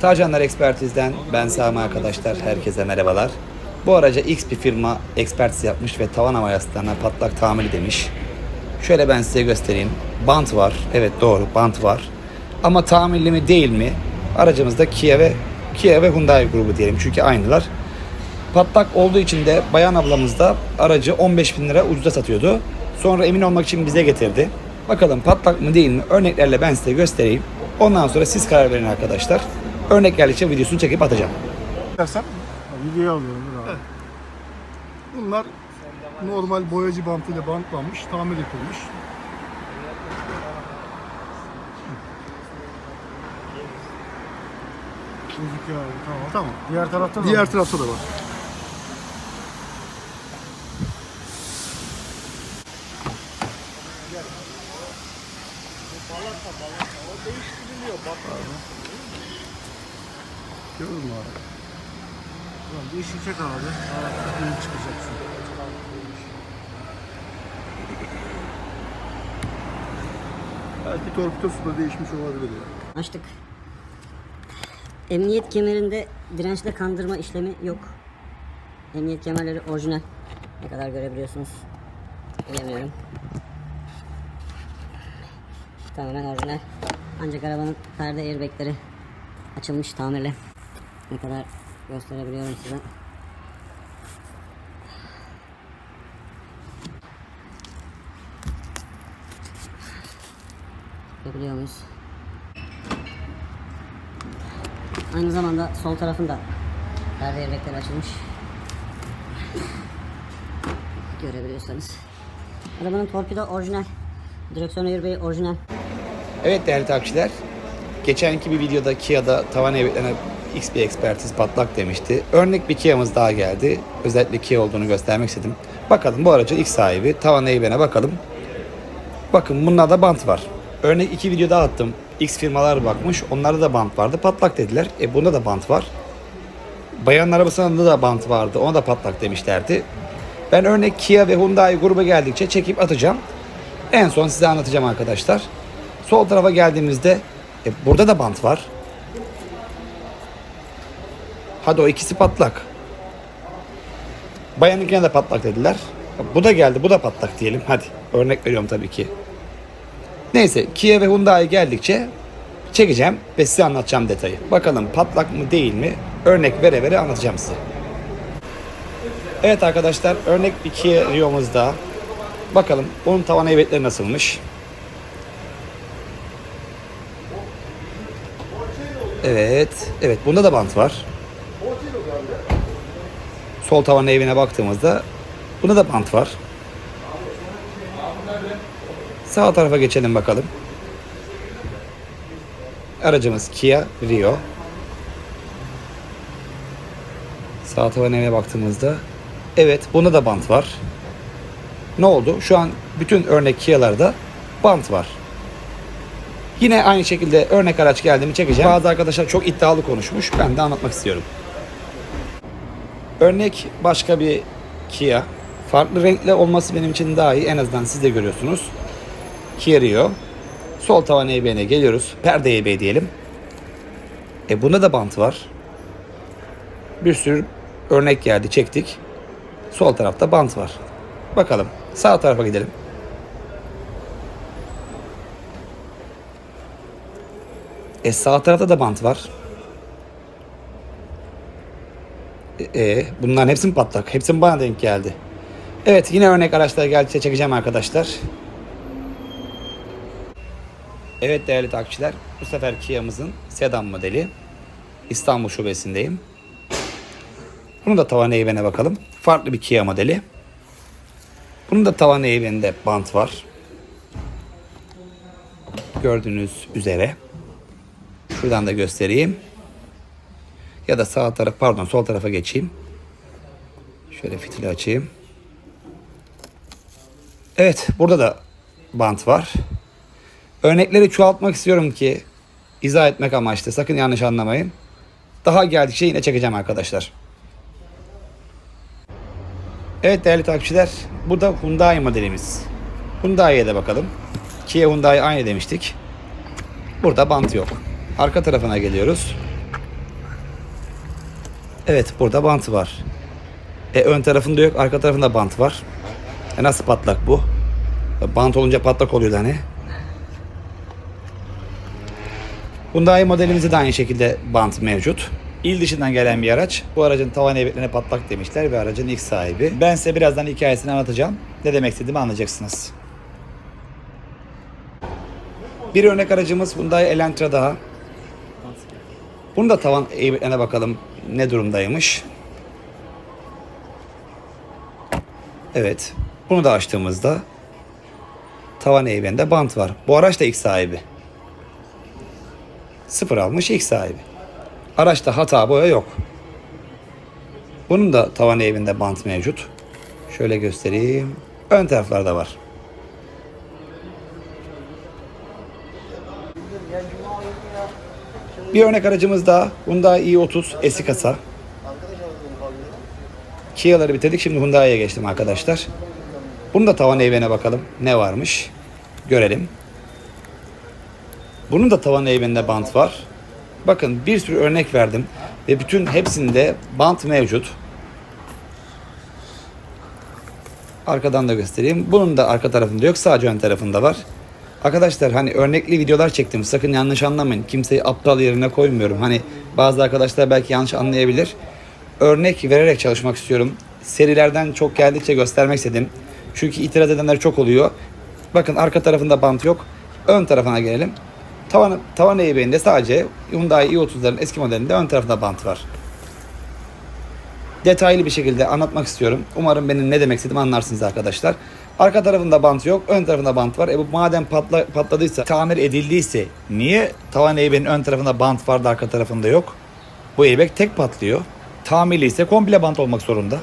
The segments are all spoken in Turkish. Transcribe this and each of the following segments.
Tarcanlar Ekspertiz'den ben Sami arkadaşlar. Herkese merhabalar. Bu araca X bir firma ekspertiz yapmış ve tavan hava yastıklarına patlak tamiri demiş. Şöyle ben size göstereyim. Bant var. Evet doğru bant var. Ama tamirli mi değil mi? Aracımızda Kia ve Kia ve Hyundai grubu diyelim. Çünkü aynılar. Patlak olduğu için de bayan ablamız da aracı 15 bin lira ucuza satıyordu. Sonra emin olmak için bize getirdi. Bakalım patlak mı değil mi? Örneklerle ben size göstereyim. Ondan sonra siz karar verin arkadaşlar. Örneklerle için videosunu çekip atacağım. Dersen videoya alıyorum. Bunlar normal boyacı bantıyla bantlanmış, tamir yapılmış. Gözüküyor abi tamam. Tamam. Diğer tarafta da Diğer var. tarafta da var. Gördün mü abi? Ulan değişecek abi. Aa, iyi çıkacaksın. Belki torpidosu da değişmiş olabilir ya. Açtık. Emniyet kemerinde dirençle kandırma işlemi yok. Emniyet kemerleri orijinal. Ne kadar görebiliyorsunuz bilemiyorum. Tamamen orijinal. Ancak arabanın perde airbagleri açılmış tamirle. Ne kadar gösterebiliyorum size. Görebiliyor muyuz? Aynı zamanda sol tarafında perde airbagleri açılmış. Görebiliyorsanız. Arabanın torpido orijinal. Direksiyon airbag'i orijinal. Evet değerli takipçiler. Geçenki bir videoda Kia'da tavan evetlerine X bir ekspertiz patlak demişti. Örnek bir Kia'mız daha geldi. Özellikle Kia olduğunu göstermek istedim. Bakalım bu aracın ilk sahibi tavan eybene bakalım. Bakın bunlarda bant var. Örnek iki video daha attım. X firmalar bakmış. Onlarda da bant vardı. Patlak dediler. E bunda da bant var. Bayan arabasında da bant vardı. Ona da patlak demişlerdi. Ben örnek Kia ve Hyundai gruba geldikçe çekip atacağım. En son size anlatacağım arkadaşlar. Sol tarafa geldiğimizde e, burada da bant var. Hadi o ikisi patlak. Bayanınkine de patlak dediler. Bu da geldi, bu da patlak diyelim. Hadi örnek veriyorum tabii ki. Neyse Kia ve Hyundai geldikçe çekeceğim ve size anlatacağım detayı. Bakalım patlak mı değil mi? Örnek vere vere anlatacağım size. Evet arkadaşlar örnek bir Kia Rio'muzda. Bakalım onun tavan evetleri nasılmış? Evet. Evet bunda da bant var. Sol tavan evine baktığımızda bunda da bant var. Sağ tarafa geçelim bakalım. Aracımız Kia Rio. Sağ tavan evine baktığımızda evet bunda da bant var. Ne oldu? Şu an bütün örnek Kia'larda bant var. Yine aynı şekilde örnek araç geldiğimi çekeceğim. Bazı arkadaşlar çok iddialı konuşmuş. Ben de anlatmak istiyorum. Örnek başka bir Kia. Farklı renkli olması benim için daha iyi. En azından siz de görüyorsunuz. Kia Rio. Sol tavan EB'ne geliyoruz. Perde EB diyelim. E bunda da bant var. Bir sürü örnek geldi çektik. Sol tarafta bant var. Bakalım. Sağ tarafa gidelim. E sağ tarafta da bant var. E, bunların hepsi patlak? Hepsi bana denk geldi? Evet yine örnek araçlar geldikçe çekeceğim arkadaşlar. Evet değerli takipçiler bu sefer Kia'mızın sedan modeli. İstanbul şubesindeyim. Bunun da tavan eğvene bakalım. Farklı bir Kia modeli. Bunun da tavan eğveninde bant var. Gördüğünüz üzere. Şuradan da göstereyim. Ya da sağ taraf pardon sol tarafa geçeyim. Şöyle fitili açayım. Evet burada da bant var. Örnekleri çoğaltmak istiyorum ki izah etmek amaçlı. Sakın yanlış anlamayın. Daha geldikçe yine çekeceğim arkadaşlar. Evet değerli takipçiler. Bu da Hyundai modelimiz. Hyundai'ye de bakalım. Kia Hyundai aynı demiştik. Burada bant yok. Arka tarafına geliyoruz. Evet burada bantı var. E, ön tarafında yok arka tarafında bant var. E, nasıl patlak bu? E, Bant olunca patlak oluyor hani. Hyundai modelimizde de aynı şekilde bant mevcut. İl dışından gelen bir araç. Bu aracın tavan eybetlerine patlak demişler ve aracın ilk sahibi. Ben size birazdan hikayesini anlatacağım. Ne demek istediğimi anlayacaksınız. Bir örnek aracımız Hyundai Elantra daha. Bunun da tavan eybetlerine bakalım ne durumdaymış. Evet. Bunu da açtığımızda tavan eybende bant var. Bu araç da ilk sahibi. Sıfır almış ilk sahibi. Araçta hata boya yok. Bunun da tavan eğiminde bant mevcut. Şöyle göstereyim. Ön taraflarda var. Bir örnek aracımız daha. Hyundai i30 eski kasa. Kia'ları bitirdik. Şimdi Hyundai'ye geçtim arkadaşlar. Bunun da tavan eğimine bakalım. Ne varmış? Görelim. Bunun da tavan eğiminde bant var. Bakın bir sürü örnek verdim ve bütün hepsinde bant mevcut. Arkadan da göstereyim. Bunun da arka tarafında yok. Sadece ön tarafında var. Arkadaşlar hani örnekli videolar çektim. Sakın yanlış anlamayın. Kimseyi aptal yerine koymuyorum. Hani bazı arkadaşlar belki yanlış anlayabilir. Örnek vererek çalışmak istiyorum. Serilerden çok geldikçe göstermek istedim. Çünkü itiraz edenler çok oluyor. Bakın arka tarafında bant yok. Ön tarafına gelelim. Tavan, tavan eğbeğinde sadece Hyundai i30'ların eski modelinde ön tarafında bant var. Detaylı bir şekilde anlatmak istiyorum. Umarım benim ne demek istediğimi anlarsınız arkadaşlar. Arka tarafında bant yok, ön tarafında bant var. E bu madem patla, patladıysa, tamir edildiyse niye tavan eğbeğinin ön tarafında bant vardı, arka tarafında yok? Bu eğbek tek patlıyor. Tamirli ise komple bant olmak zorunda.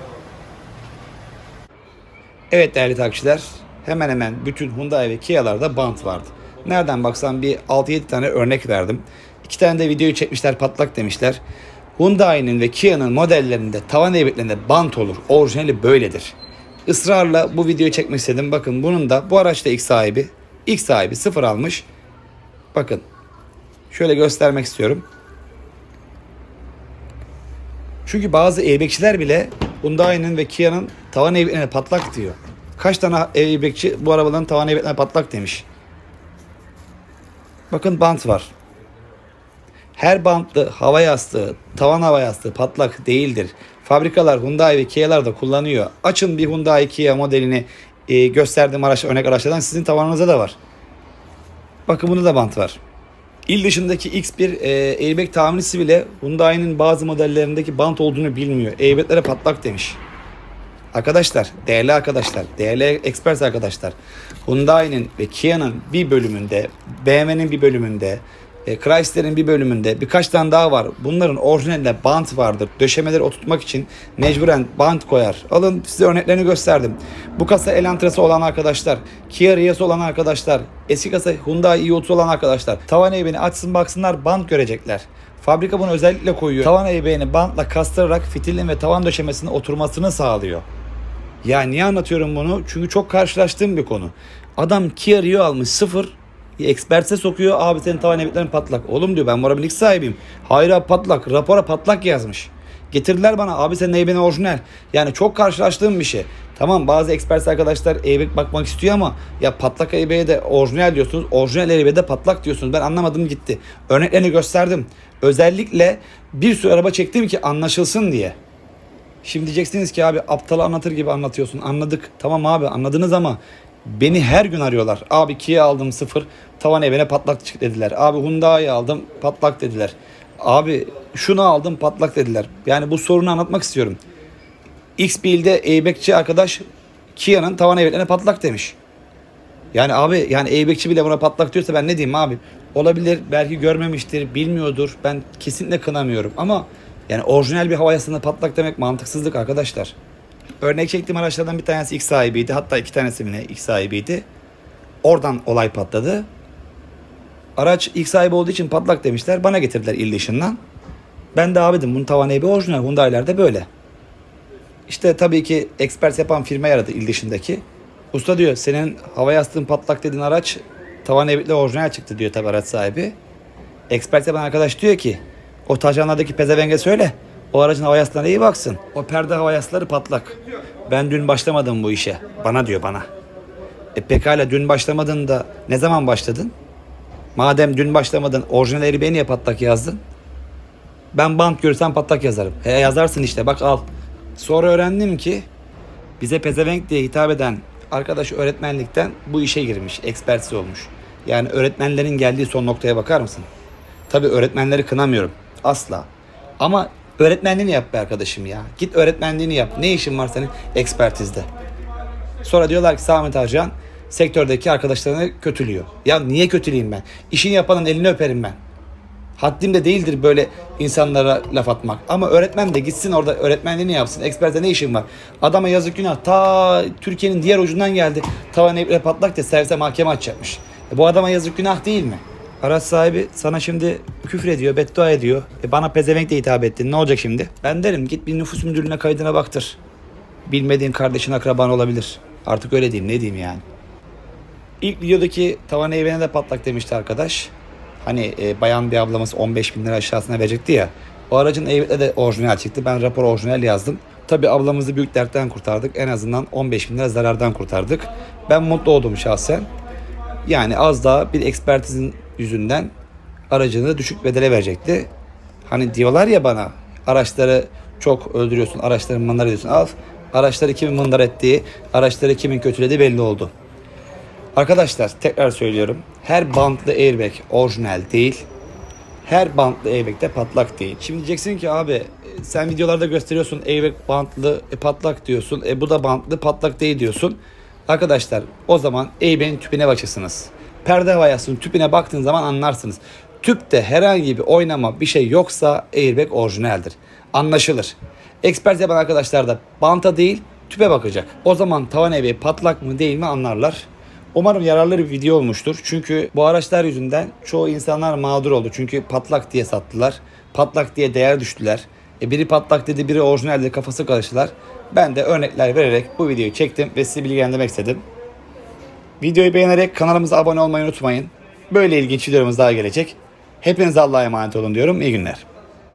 Evet değerli takipçiler, hemen hemen bütün Hyundai ve Kia'larda bant vardı. Nereden baksan bir 6-7 tane örnek verdim. İki tane de videoyu çekmişler patlak demişler. Hyundai'nin ve Kia'nın modellerinde tavan eybetlerinde bant olur. Orijinali böyledir. Israrla bu videoyu çekmek istedim. Bakın bunun da bu araçta ilk sahibi. ilk sahibi sıfır almış. Bakın. Şöyle göstermek istiyorum. Çünkü bazı airbagçiler bile Hyundai'nin ve Kia'nın tavan airbaglerine patlak diyor. Kaç tane airbagçi bu arabaların tavan airbaglerine patlak demiş. Bakın bant var. Her bantlı hava yastığı, tavan hava yastığı patlak değildir. Fabrikalar Hyundai ve Kia'lar da kullanıyor. Açın bir Hyundai Kia modelini e, gösterdiğim araç, örnek araçlardan sizin tavanınızda da var. Bakın bunda da bant var. İl dışındaki X1 e, airbag tamircisi bile Hyundai'nin bazı modellerindeki bant olduğunu bilmiyor. Airbaglere patlak demiş. Arkadaşlar, değerli arkadaşlar, değerli expert arkadaşlar. Hyundai'nin ve Kia'nın bir bölümünde, BMW'nin bir bölümünde, e, Chrysler'in bir bölümünde birkaç tane daha var. Bunların orijinalinde bant vardır. Döşemeleri oturtmak için mecburen bant koyar. Alın size örneklerini gösterdim. Bu kasa Elantre'si olan arkadaşlar, Kia Ria'sı olan arkadaşlar, eski kasa Hyundai i30 olan arkadaşlar tavan eğbeni açsın baksınlar bant görecekler. Fabrika bunu özellikle koyuyor. Tavan eğbeğini bantla kastırarak fitilin ve tavan döşemesinin oturmasını sağlıyor. Ya niye anlatıyorum bunu? Çünkü çok karşılaştığım bir konu. Adam Kia Rio almış sıfır. Ekspertse sokuyor. Abi senin tavan evetlerin patlak. Oğlum diyor ben ilk sahibiyim. Hayır abi patlak. Rapora patlak yazmış. Getirdiler bana abi senin eybeni orijinal. Yani çok karşılaştığım bir şey. Tamam bazı ekspert arkadaşlar eybek bakmak istiyor ama ya patlak eybeye de orijinal diyorsunuz. Orijinal eybeye de patlak diyorsunuz. Ben anlamadım gitti. Örneklerini gösterdim. Özellikle bir sürü araba çektim ki anlaşılsın diye. Şimdi diyeceksiniz ki abi aptal anlatır gibi anlatıyorsun. Anladık. Tamam abi anladınız ama beni her gün arıyorlar. Abi Kia aldım sıfır. Tavan evine patlak çık dediler. Abi Hyundai aldım patlak dediler. Abi şunu aldım patlak dediler. Yani bu sorunu anlatmak istiyorum. X Build'de airbagçi arkadaş Kia'nın tavan evlerine patlak demiş. Yani abi yani airbagçi bile buna patlak diyorsa ben ne diyeyim abi? Olabilir belki görmemiştir bilmiyordur. Ben kesinlikle kınamıyorum ama yani orijinal bir hava patlak demek mantıksızlık arkadaşlar. Örnek çektiğim araçlardan bir tanesi ilk sahibiydi. Hatta iki tanesi mi ne ilk sahibiydi. Oradan olay patladı. Araç ilk sahibi olduğu için patlak demişler. Bana getirdiler il dışından. Ben de abidim bunun tavan eğbi orijinal. Hyundai'lerde böyle. İşte tabii ki ekspert yapan firma yaradı il dışındaki. Usta diyor senin hava yastığın patlak dediğin araç tavan eğbitle orijinal çıktı diyor tabii araç sahibi. Ekspert yapan arkadaş diyor ki o tajanlardaki pezevenge söyle. O aracın hava yaslarına iyi baksın. O perde hava yasları patlak. Ben dün başlamadım bu işe. Bana diyor bana. E pekala dün başlamadın da ne zaman başladın? Madem dün başlamadın orijinal airbag'i niye patlak yazdın? Ben bant görsem patlak yazarım. He yazarsın işte bak al. Sonra öğrendim ki bize pezevenk diye hitap eden arkadaş öğretmenlikten bu işe girmiş. Ekspertiz olmuş. Yani öğretmenlerin geldiği son noktaya bakar mısın? Tabii öğretmenleri kınamıyorum. Asla. Ama öğretmenliğini yap be arkadaşım ya. Git öğretmenliğini yap. Ne işin var senin ekspertizde? Sonra diyorlar ki Samet Arcan sektördeki arkadaşlarını kötülüyor. Ya niye kötüleyeyim ben? İşini yapanın elini öperim ben. Haddim de değildir böyle insanlara laf atmak. Ama öğretmen de gitsin orada öğretmenliğini yapsın. Eksperte ne işin var? Adama yazık günah. Ta Türkiye'nin diğer ucundan geldi. Tavan eple patlak diye servise mahkeme açacakmış. E bu adama yazık günah değil mi? Araç sahibi sana şimdi küfür ediyor, beddua ediyor. E bana pezevenk de hitap ettin. Ne olacak şimdi? Ben derim git bir nüfus müdürlüğüne kaydına baktır. Bilmediğin kardeşin akraban olabilir. Artık öyle diyeyim ne diyeyim yani. İlk videodaki tavan evine de patlak demişti arkadaş. Hani e, bayan bir ablamız 15 bin lira aşağısına verecekti ya. O aracın eybette de orijinal çıktı. Ben rapor orijinal yazdım. Tabi ablamızı büyük dertten kurtardık. En azından 15 bin lira zarardan kurtardık. Ben mutlu oldum şahsen. Yani az daha bir ekspertizin yüzünden aracını düşük bedele verecekti. Hani diyorlar ya bana araçları çok öldürüyorsun, araçları mındar ediyorsun. Al araçları kimin mındar ettiği, araçları kimin kötülediği belli oldu. Arkadaşlar tekrar söylüyorum. Her bantlı airbag orijinal değil. Her bantlı airbag de patlak değil. Şimdi diyeceksin ki abi sen videolarda gösteriyorsun airbag bantlı e, patlak diyorsun. E bu da bantlı patlak değil diyorsun. Arkadaşlar o zaman airbag'in tüpüne bakırsınız. Perde havayasının tüpüne baktığın zaman anlarsınız. Tüpte herhangi bir oynama bir şey yoksa airbag orijinaldir. Anlaşılır. Expert yapan arkadaşlar da banta değil tüpe bakacak. O zaman tavan airbag patlak mı değil mi anlarlar. Umarım yararlı bir video olmuştur. Çünkü bu araçlar yüzünden çoğu insanlar mağdur oldu. Çünkü patlak diye sattılar. Patlak diye değer düştüler. E biri patlak dedi, biri orijinal dedi, kafası karıştılar. Ben de örnekler vererek bu videoyu çektim ve sizi bilgilendirmek istedim. Videoyu beğenerek kanalımıza abone olmayı unutmayın. Böyle ilginç videolarımız daha gelecek. Hepinize Allah'a emanet olun diyorum. İyi günler.